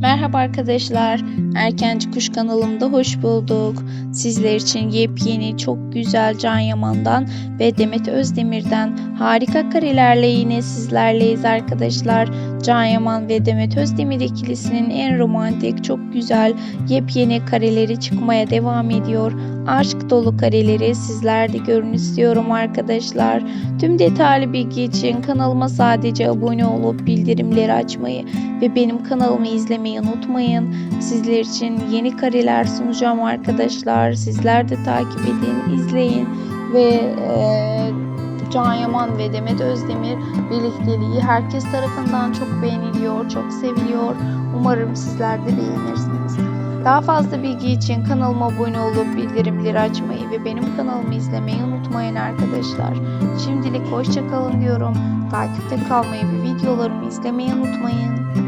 Merhaba arkadaşlar. Erkenci Kuş kanalımda hoş bulduk. Sizler için yepyeni, çok güzel Can Yaman'dan ve Demet Özdemir'den harika karelerle yine sizlerleyiz arkadaşlar. Can Yaman ve Demet Özdemir ikilisinin en romantik, çok güzel, yepyeni kareleri çıkmaya devam ediyor. Aşk dolu kareleri sizlerde görün istiyorum arkadaşlar. Tüm detaylı bilgi için kanalıma sadece abone olup bildirimleri açmayı ve benim kanalımı izlemeyi unutmayın. Sizler için yeni kareler sunacağım arkadaşlar. Sizler de takip edin, izleyin ve eee, Can Yaman ve Demet Özdemir birlikteliği herkes tarafından çok beğeniliyor, çok seviliyor. Umarım sizler de beğenirsiniz. Daha fazla bilgi için kanalıma abone olup bildirimleri açmayı ve benim kanalımı izlemeyi unutmayın arkadaşlar. Şimdilik hoşça kalın diyorum. Takipte kalmayı ve videolarımı izlemeyi unutmayın.